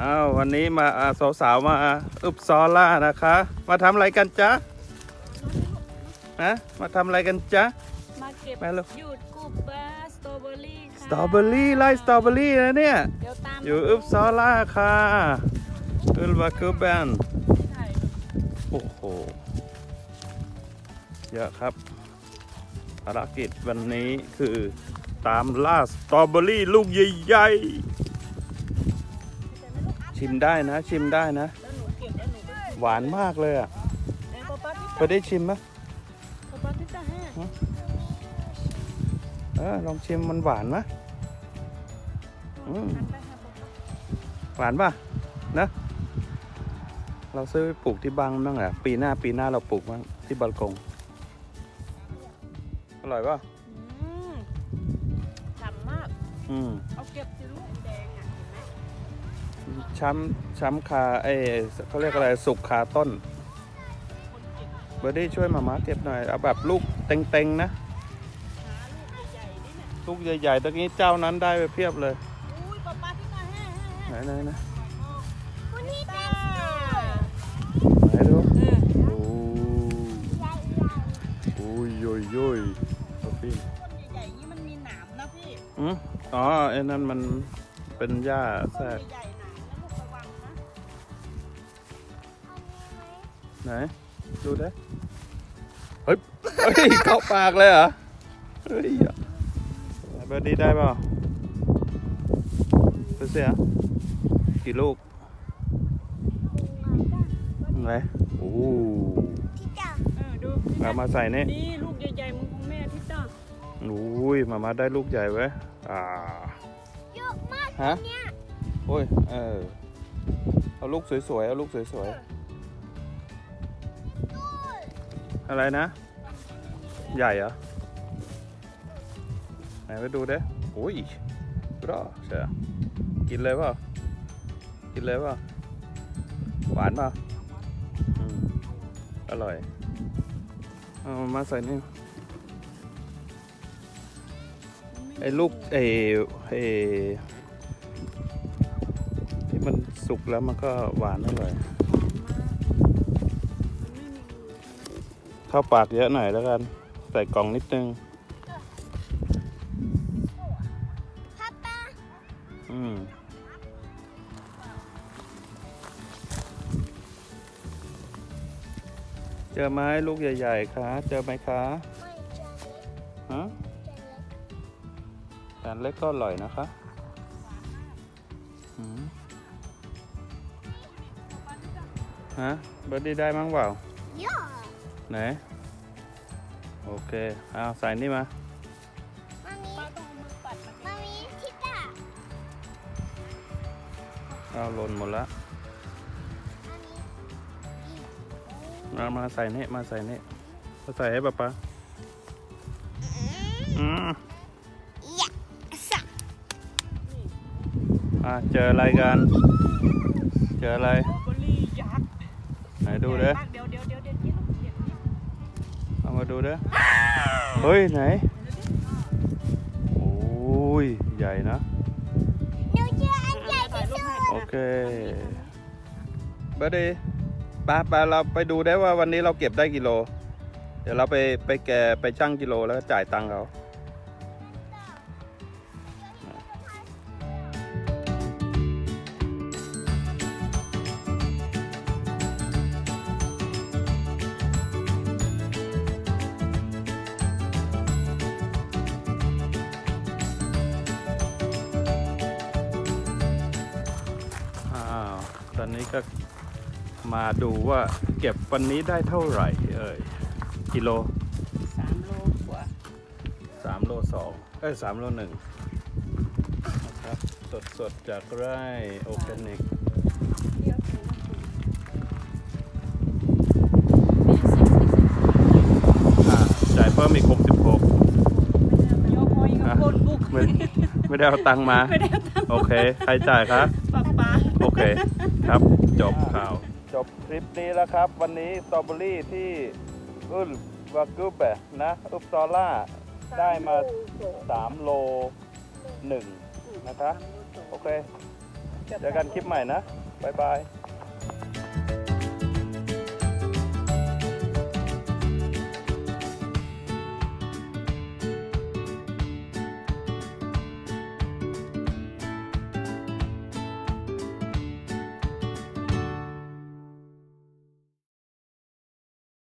อ้าววันนี้มาอ่าสาวๆมาอุปซอล่านะคะ มาทำอะไรกันจ๊ะฮะมาทำอะไรกันจ๊ะมาเก็บมาลูกหยุดกุบเบอร์สตรอเบอรี่ค่ะสตรอเบอรี่ไล่สตรอเบอรี่นะเนี่ยเดี๋ยวตามอยู่อุปซอล่าค่ะอุลวาคูแบนถ่ายโอ้โหเยอะครับภารกิจวันนี้คือตามล่าสตรอเบอรี่ลูกใหญ่ๆ ชิมได้นะ ชิมได้นะ แล้วหนูเก็บแล้วหนูไปหวานมากเลยอะเอ้ยป๊าป๊าที่เคยได้ชิมไหมป๊าป๊าที่ตาแห้เออลองชิมมันหวานไหม อืม หันไปหาป๊าป๊าหวานป่ะนะ เราซื้อไปปลูกที่บ้านบ้างเหรอปีหน้าปีหน้าเราปลูกบ้างที่บัลกงอร่อยป่ะอืมฉ่ำมาก อืม เอาเก็บสิลูก ช้ำช้ำคาเอ้ยเขาเรียกอะไรสุกคาต้นคนเก็บเบอร์ดี้ช่วยมาม่าเก็บหน่อย เอาแบบลูกเต็งๆนะหาลูกใหญ่ๆนี่เนี่ยลูกใหญ่ๆตะกี้เจ้านั้นได้ไปเพียบเลยอุ้ยป๊าป๊าที่ตาแห้แห้ไหนแห้ไหนไหนคุณนี่ตาไหนดูเออโอ้โอ้ยโยยโยยโอ้พี่ต้นใหญ่ๆนี่มันมีหนามนะพี่อืมอ๋อไอ้นั่นมันเป็นหญ้าแทรต้นก ไหน ดูได้เฮ้ยเฮ้ย เข้าปากเลยเหรอ เฮ้ยไหนเบอร์ดี้ได้เปล่าดูสิอะกี่ลูกไหนโอ้เออดูเอามาใส่นี่นี่ลูกใหญ่ๆมึงของแม่ที่ตาอุ้ยมามาได้ลูกใหญ่ไว้ยอ่าเยอะมากฮะ เนี่ยโอ้ย เออ เอาลูกสวยๆ เอาลูกสวยๆ อะไรนะ ใหญ่เหรอ ไหนไปดูเด้โอ้ยรอใช่กินเลยเปล่ากินเลยเปล่าหวานเปล่าอืมอร่อย เอามาใส่นี่ไอ้ลูกไอ้ไอ้ที่มันสุกแล้วมันก็หวานอร่อย เข้าปากเยอะหน่อยแล้วกัน ใส่กล่องนิดนึงพ่อป้าอืมเจอไหมลูกใหญ่ ๆคะเจอไหมคะไม่เจอเล็กฮะเจอเล็กแต่เล็กก็อร่อยนะคะอืมฮะเบอร์ดี้ได้มั้งเปล่าเยอะ ไหน โอเคเอาใส่นี่มา มามีป้าต้องเอามือปัดมันมามีทิตาเอาหล่นหมดละมามีมามาใส่นี่มาใส่นี่มาใส่ให้ป๊าป๊าอืมยะสักอะเจออะไรกัน เจออะไรสตรอเบอรี่ยักษ์ไหนดูเด้อใหญ่มากเดี๋ยวเดี๋ยวเดี๋ยวเดี๋ยวนี้ลูกเดี๋ยวนี้ เอามาดูเด้อเฮ้ยไหน โอ้ย ใหญ่นะ หนูเจออันใหญ่ที่สุดโอเคเบอร์ดี้ปาปาเราไปดูได้ว่าวันนี้เราเก็บได้กิโล เดี๋ยวเราไปไปแกะไปชั่งกิโลแล้วก็จ่ายตังค์เขา อนนี้ก็มาดูว่าเก็บวันนี้ได้เท่าไหร่ เอ่ยกิโลสามโลกว่าสามโลสองเอ้ยสามโลหนึ่งนะครับสดสดๆจากไร่โอร์แกนิกเดี๋ยวถึงนะคุณนี่สิบสิบสิบอ่าจ่ายเพิ่มอีกหกสิบหกโยมอยกับคนบุกไม่ไม่ได้เอาตังค์มาไม่ได้เอาตังค์โอเค ใครจ่ายคะป้าป้า โอเคครับจบข่าว จบคลิปนี้แล้วครับ วันนี้สตรอเบอรี่ที่อุลวากุเบะนะอุปซอล่าได้มา 3 โล1นะคะ โอเค เจอกันคลิปใหม่นะ บ๊ายบาย